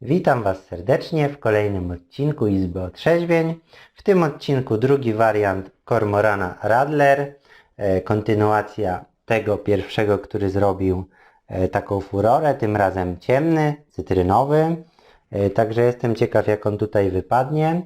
Witam Was serdecznie w kolejnym odcinku Izby Otrzeźwień. W tym odcinku drugi wariant Kormorana Radler, e, kontynuacja tego pierwszego, który zrobił e, taką furorę, tym razem ciemny, cytrynowy. E, Także jestem ciekaw jak on tutaj wypadnie.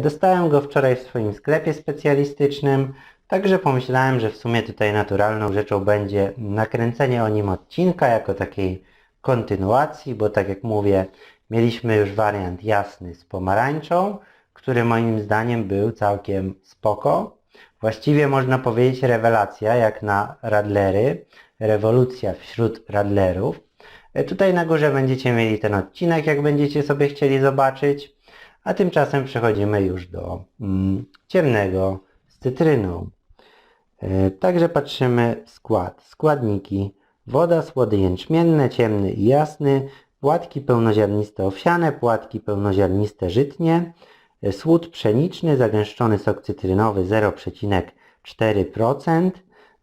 Dostałem go wczoraj w swoim sklepie specjalistycznym, także pomyślałem, że w sumie tutaj naturalną rzeczą będzie nakręcenie o nim odcinka jako takiej kontynuacji, bo tak jak mówię, mieliśmy już wariant jasny z pomarańczą, który moim zdaniem był całkiem spoko. Właściwie można powiedzieć rewelacja, jak na radlery, rewolucja wśród radlerów. E, Tutaj na górze będziecie mieli ten odcinek, jak będziecie sobie chcieli zobaczyć. A tymczasem przechodzimy już do mm, ciemnego z cytryną. E, Także patrzymy skład. Składniki. Woda, słody jęczmienne, ciemny i jasny, płatki pełnoziarniste owsiane, płatki pełnoziarniste żytnie, e, słód pszeniczny, zagęszczony sok cytrynowy 0,4%,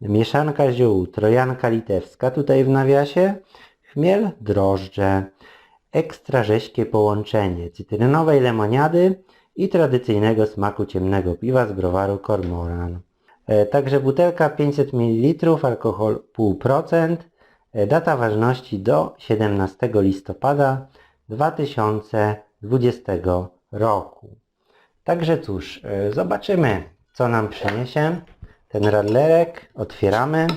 mieszanka ziół, trojanka litewska tutaj w nawiasie, chmiel, drożdże, ekstra rześkie połączenie cytrynowej lemoniady i tradycyjnego smaku ciemnego piwa z browaru Cormoran. E, Także butelka 500 ml, alkohol 0,5%, e, data ważności do 17 listopada 2020 roku. Także cóż, e, zobaczymy co nam przyniesie ten radlerek. Otwieramy.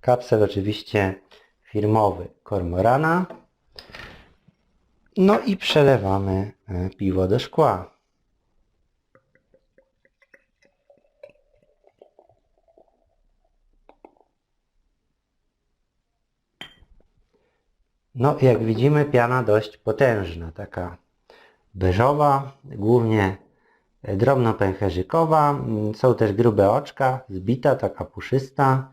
Kapsel oczywiście firmowy Cormorana. No i przelewamy e, piwo do szkła. No jak widzimy piana dość potężna, taka beżowa, głównie e, drobnopęcherzykowa. Są też grube oczka, zbita, taka puszysta.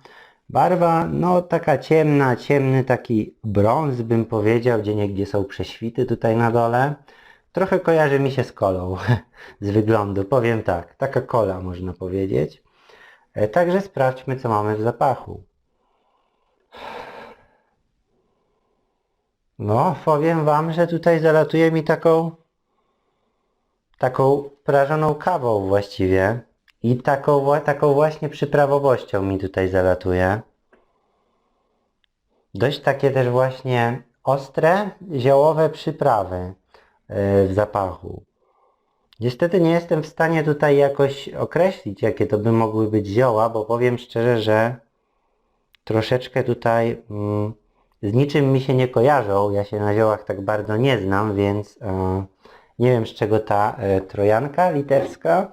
Barwa, no taka ciemna, ciemny taki brąz bym powiedział, gdzie niegdzie są prześwity tutaj na dole. Trochę kojarzy mi się z kolą z wyglądu, powiem tak, taka kola można powiedzieć. E, Także sprawdźmy co mamy w zapachu. No, powiem Wam, że tutaj zalatuje mi taką taką prażoną kawą właściwie i taką, taką właśnie przyprawowością mi tutaj zalatuje. Dość takie też właśnie ostre, ziołowe przyprawy yy, w zapachu. Niestety nie jestem w stanie tutaj jakoś określić, jakie to by mogły być zioła, bo powiem szczerze, że troszeczkę tutaj mm, z niczym mi się nie kojarzą. Ja się na ziołach tak bardzo nie znam, więc e, nie wiem z czego ta e, trojanka litewska.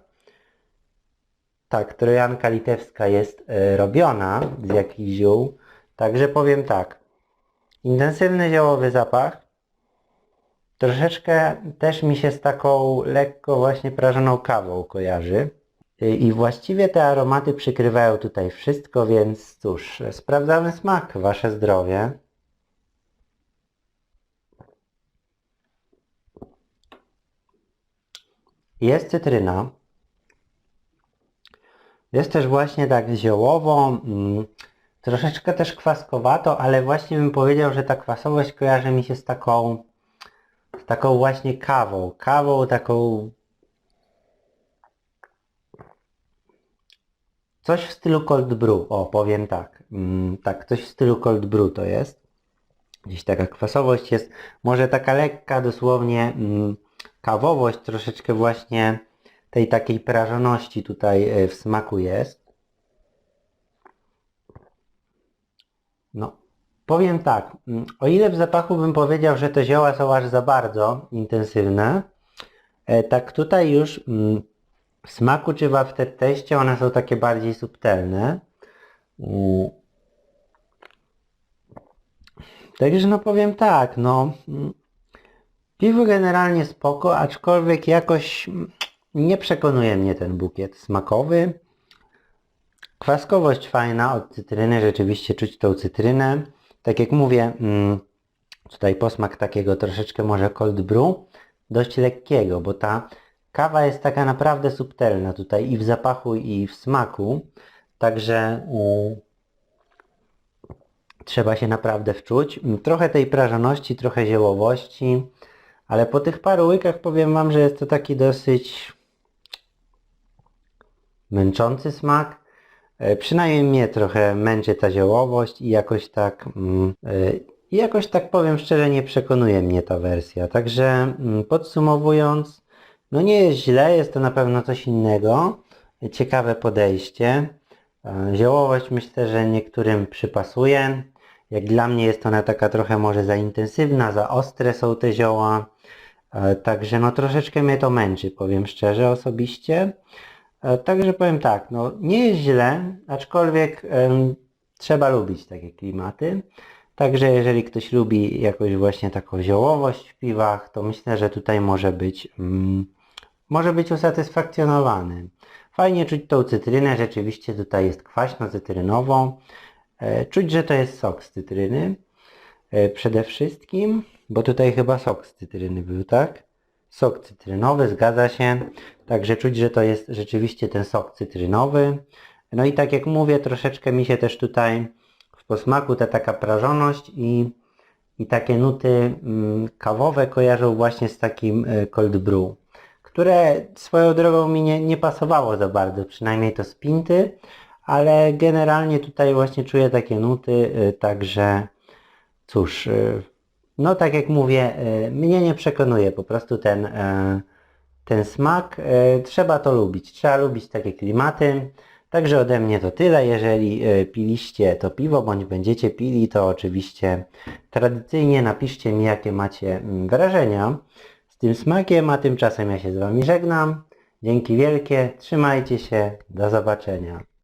Tak, trojanka litewska jest e, robiona z jakichś ziół. Także powiem tak. Intensywny ziołowy zapach. Troszeczkę też mi się z taką lekko właśnie prażoną kawą kojarzy. I i właściwie te aromaty przykrywają tutaj wszystko, więc cóż, sprawdzamy smak, wasze zdrowie. Jest cytryna. Jest też właśnie tak ziołowo, mm, troszeczkę też kwaskowato, ale właśnie bym powiedział, że ta kwasowość kojarzy mi się z taką, z taką właśnie kawą. Kawą taką Coś w stylu cold brew, o powiem tak, mm, tak, coś w stylu cold brew to jest. Gdzieś taka kwasowość jest, może taka lekka dosłownie mm, kawowość, troszeczkę właśnie tej takiej prażoności tutaj e, w smaku jest. No, powiem tak, mm, o ile w zapachu bym powiedział, że te zioła są aż za bardzo intensywne, e, tak tutaj już mm, w smaku czy w afterteście one są takie bardziej subtelne. Także no powiem tak, no mm, piwo generalnie spoko, aczkolwiek jakoś nie przekonuje mnie ten bukiet smakowy. Kwaskowość fajna od cytryny, rzeczywiście czuć tą cytrynę. Tak jak mówię, mm, tutaj posmak takiego troszeczkę może cold brew, dość lekkiego, bo ta kawa jest taka naprawdę subtelna tutaj i w zapachu i w smaku. Także trzeba się naprawdę wczuć. Trochę tej prażoności, trochę ziołowości. Ale po tych paru łykach powiem Wam, że jest to taki dosyć męczący smak. E, Przynajmniej mnie trochę męczy ta ziołowość i jakoś tak mm, e, jakoś tak powiem szczerze nie przekonuje mnie ta wersja. Także mm, podsumowując, no nie jest źle, jest to na pewno coś innego. Ciekawe podejście. E, Ziołowość myślę, że niektórym przypasuje. Jak dla mnie jest ona taka trochę może za intensywna, za ostre są te zioła. E, Także no troszeczkę mnie to męczy, powiem szczerze osobiście. E, Także powiem tak, no nie jest źle, aczkolwiek em, trzeba lubić takie klimaty. Także jeżeli ktoś lubi jakąś właśnie taką ziołowość w piwach, to myślę, że tutaj może być, mm, może być usatysfakcjonowany. Fajnie czuć tą cytrynę, rzeczywiście tutaj jest kwaśno-cytrynowo. E, Czuć, że to jest sok z cytryny. E, Przede wszystkim, bo tutaj chyba sok z cytryny był, tak? Sok cytrynowy, zgadza się. Także czuć, że to jest rzeczywiście ten sok cytrynowy. No i tak jak mówię, troszeczkę mi się też tutaj w posmaku ta taka prażoność i, i takie nuty mm, kawowe kojarzą właśnie z takim e, cold brew, które swoją drogą mi nie, nie pasowało za bardzo, przynajmniej to z pinty, ale generalnie tutaj właśnie czuję takie nuty, e, także cóż, e, no tak jak mówię, e, mnie nie przekonuje po prostu ten, e, ten smak. E, Trzeba to lubić, trzeba lubić takie klimaty. Także ode mnie to tyle. Jeżeli e, piliście to piwo, bądź będziecie pili, to oczywiście tradycyjnie napiszcie mi, jakie macie mm, wrażenia z tym smakiem, a tymczasem ja się z Wami żegnam. Dzięki wielkie, trzymajcie się, do zobaczenia.